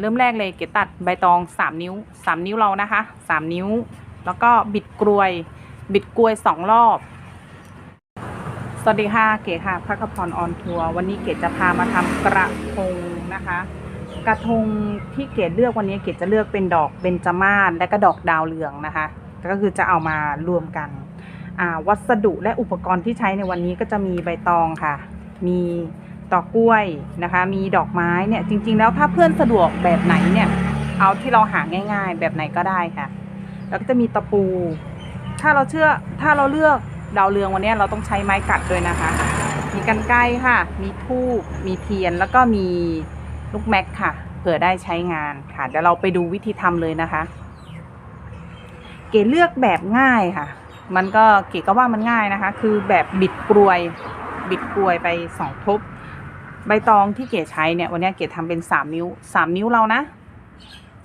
เริ่มแรกเลยเกดตัดใบตองสามนิ้วสามนิ้วเรานะคะสามนิ้ว แล้วก็บิดกลวย บิดกลวยสองรอบ สวัสดีค่ะเก๋ค่ะพักพรออนทัวร์วันนี้เก๋จะพามาทำกระทงนะคะ กระทงที่เก๋เลือกวันนี้เก๋จะเลือกเป็นดอกเบญจมาศและก็ดอกดาวเรืองนะคะ ก็คือจะเอามารวมกันวัสดุและอุปกรณ์ที่ใช้ในวันนี้ก็จะมีใบตองค่ะ มี ตอกล้วยนะคะ มีดอกไม้เนี่ยจริง ๆ แล้วถ้าเพื่อนสะดวกแบบไหนเนี่ยเอาที่เราหาง่าย ๆ แบบไหนก็ได้ค่ะ แล้วก็จะมีตะปู ถ้าเราเชื่อถ้าเราเลือกดาวเรืองวันนี้เราต้องใช้ไม้กัดด้วยนะคะ มีกันไกรค่ะ มีทูบมีเทียนแล้วก็มีลูกแม็กค่ะเผื่อได้ใช้งานค่ะเดี๋ยวเราไปดูวิธีทำเลยนะคะ เก๋เลือกแบบง่ายค่ะ มันก็เก๋ก็ว่ามันง่ายนะคะ คือแบบบิดกลวย บิดกลวยไปสองทบ ใบตองที่เก๋ใช้เนี่ยวันนี้เก๋ทำเป็นสามนิ้วสามนิ้วเรานะ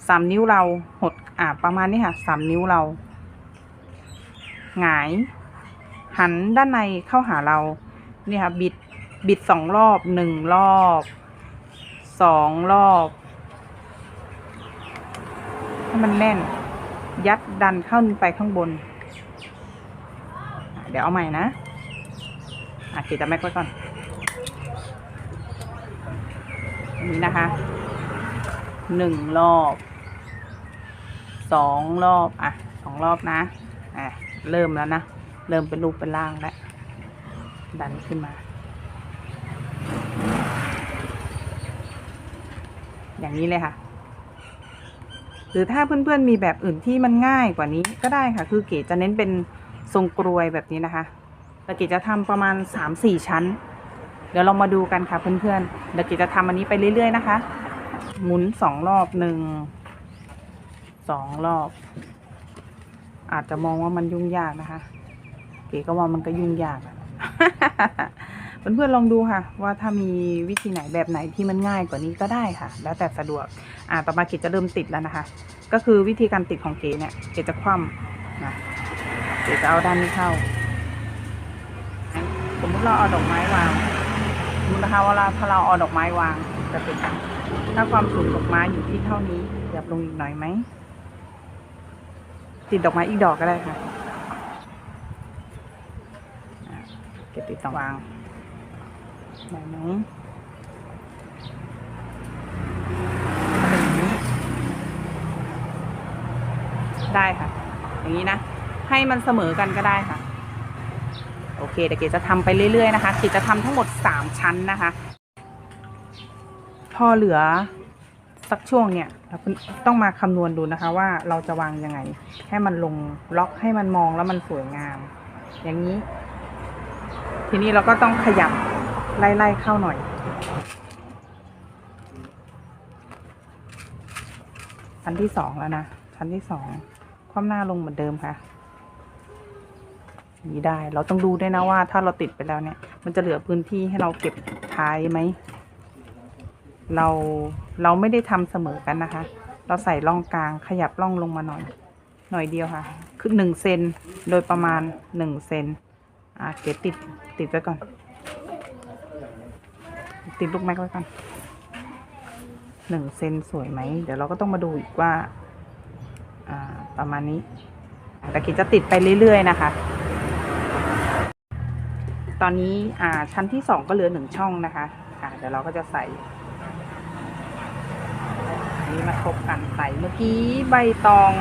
สามนิ้วเราหดอ่าประมาณนี้ค่ะสามนิ้วเราหงาย หันด้านในเข้าหาเราเนี่ยค่ะบิดบิดสองรอบหนึ่งรอบสองรอบให้มันแน่น ยัดดันเข้าไปข้างบน เดี๋ยวเอาใหม่นะ อะเกจะแม็กไว้ก่อนนนี้นะคะหนึ่งรอบสองรอบ อะสองรอบนะอะเริ่มแล้วนะ เริ่มเป็นรูปเป็นร่างแล้ว ดันขึ้นมา อย่างนี้เลยค่ะ หรือถ้าเพื่อนๆมีแบบอื่นที่มันง่ายกว่านี้ก็ได้ค่ะ คือเก๋จะเน้นเป็นทรงกรวยแบบนี้นะคะ แต่ก๋จะทำประมาณสามสี่ชั้น เดี๋ยวเรามาดูกันค่ะเพื่อนๆเดี๋ยวก๋จะทำอันนี้ไปเรื่อย ๆ นะคะ หมุนสองรอบหนึ่งสองรอบ อาจจะมองว่ามันยุ่งยากนะคะ เก๋ก็ว่ามันก็ยุ่งยากเพื่อนๆลองดูค่ะ ว่าถ้ามีวิธีไหนแบบไหนที่มันง่ายกว่านี้ก็ได้ค่ะ แล้วแต่สะดวกอ่าต่อมาเก๋จะเริ่มติดแล้วนะคะ ก็คือวิธีการติดของเก๋เนี่ยเก๋จะคว่ำนะเก๋จะเอาด้านนี้เข้า สมมติเราเอาดอกไม้วางสมมตินะคะว่าเราถ้าเราเอาดอกไม้วางจะติดกันถ้าความสูงดอกไม้อยู่ที่เท่านี้ขยับลงอีกหน่อยไหมติดดอกไม้อีกดอกก็ได้ค่ะเก็บติดตรงวางแบบนี้อะไรอย่างนี้ได้ค่ะ อย่างนี้นะ ให้มันเสมอกันก็ได้ค่ะ โอเคเดี๋ยวเกดจะทำไปเรื่อยๆนะคะเกดจะทำทั้งหมดสามชั้นนะคะ พอเหลือสักช่วงเนี่ยเราต้องมาคำนวณดูนะคะว่าเราจะวางยังไง ให้มันลงล็อกให้มันมองแล้วมันสวยงาม อย่างนี้ ทีนี้เราก็ต้องขยับไล่ๆเข้าหน่อย ชั้นที่สองแล้วนะชั้นที่สองคว่ำหน้าลงเหมือนเดิมค่ะ นี้ได้ เราต้องดูด้วยนะว่า ถ้าเราติดไปแล้วเนี่ย มันจะเหลือพื้นที่ให้เราเก็บท้ายไหม เราเราไม่ได้ทำเสมอกันนะคะ เราใส่ร่องกลางขยับร่องลงมาหน่อย หน่อยเดียวค่ะ คือหนึ่งเซนโดยประมาณหนึ่งเซนอะเก็บติดติดไว้ก่อน ติดลูกแม็กไว้ก่อนหนึ่งเซนสวยไหม เดี๋ยวเราก็ต้องมาดูอีกว่า อ่าประมาณนี้แต่กิจจะติดไปเรื่อยๆนะคะ ตอนนี้อ่าชั้นที่สองก็เหลือหนึ่งช่องนะคะอ่าเดี๋ยวเราก็จะใส่อันนี้มาทบกันใส่เมื่อกี้ใบตอง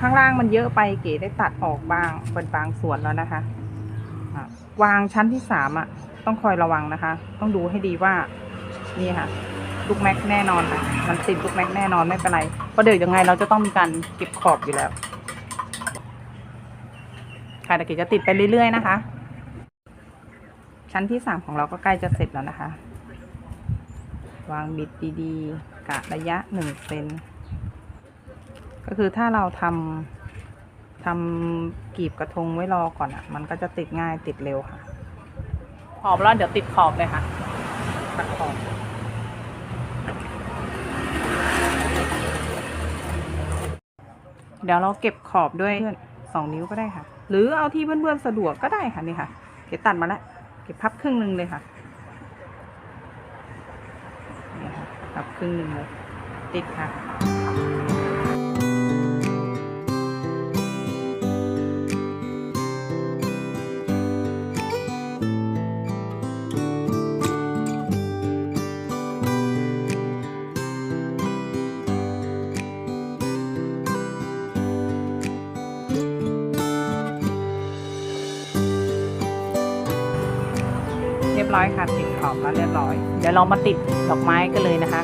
ข้างล่างมันเยอะไปเก๋ได้ตัดออกบ้างเป็นบางส่วนแล้วนะคะอะวางชั้นที่สามอะ ต้องคอยระวังนะคะ ต้องดูให้ดีว่านี่ค่ะลูกแม็กแน่นอนค่ะ มันติดลูกแม็กแน่นอนไม่เป็นไร เพราะเดี๋ยวยังไงเราจะต้องมีการเก็บขอบอยู่แล้ว ค่ะต่เก๋จะติดไปเรื่อยๆนะคะ ชั้นที่สามของเราก็ใกล้จะเสร็จแล้วนะคะ วางบิดดีๆกะระยะหนึ่งเซนก็คือถ้าเราทำทำกีบกระทงไว้รอก่อนอะ่ะ มันก็จะติดง่ายติดเร็วค่ะ ขอบแล้วเดี๋ยวติดขอบเลยค่ะตัดขอบเดี๋ยวเราเก็บขอบด้วยสองนิ้วก็ได้ค่ะ หรือเอาที่เพื่อนๆสะดวกก็ได้ค่ะนี่ค่ะ เก็บตัดมาแล้ว เก็บพับครึ่งหนึ่งเลยค่ะพับครึ่งหนึ่งเลย ติดค่ะ รียบร้อยค่ะติดขอบแล้วเรียบร้อย เดี๋ยวเรามาติดดอกไม้กันเลยนะคะ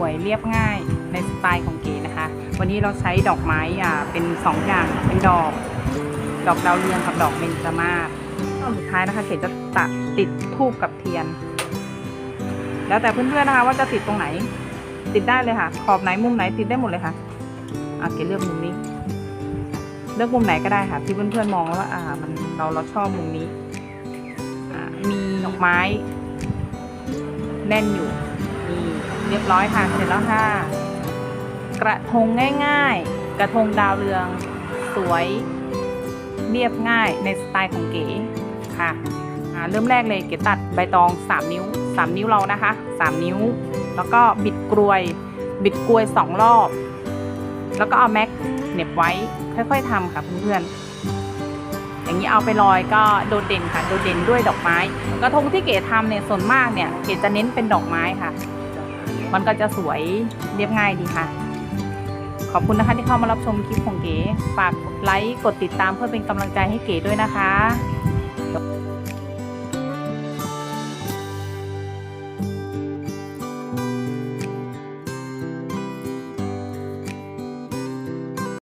วยเรียบง่ายในสไตล์ของเก๋นะคะ วันนี้เราใช้ดอกไม้อ่าเป็นสองอย่างเป็นดอก ดอกดาวเรืองกับดอกเบญจมาศตอนสุดท้ายนะคะเก๋จะตัดติดทูบกับเทียน แล้วแต่เพื่อนๆนะคะ ว่าจะติดตรงไหน ติดได้เลยค่ะ ขอบไหนมุมไหนติดได้หมดเลยค่ะอะเก๋เลือกมุมนี้ เลือกมุมไหนก็ได้ค่ะ ที่เพื่อนๆมองแล้วว่าอ่ามันเราเราชอบมุมนี้อ่ามีดอกไม้ แน่นอยู่นี่ เรียบร้อยค่ะ เสร็จแล้วค่ะ กระทงง่ายๆ กระทงดาวเรือง สวย เรียบง่ายในสไตล์ของเก๋ค่ะเริ่มแรกเลยเก๋ตัดใบตอง 3 นิ้ว 3 นิ้วเรานะคะ 3 นิ้ว แล้วก็บิดกลวย บิดกลวย 2 รอบ แล้วก็เอาแม็กเน็บไว้ค่อยๆทำค่ะเพื่อนๆอย่างนี้เอาไปลอยก็โดดเด่นค่ะ โดดเด่นด้วยดอกไม้ กระทงที่เก๋ทำเนี่ยส่วนมากเนี่ยเก๋จะเน้นเป็นดอกไม้ค่ะ มันก็จะสวยเรียบง่ายดีค่ะ ขอบคุณนะคะที่เข้ามารับชมคลิปของเก๋ ฝากกดไลค์ กดติดตามเพื่อเป็นกำลังใจให้เก๋ด้วยนะคะ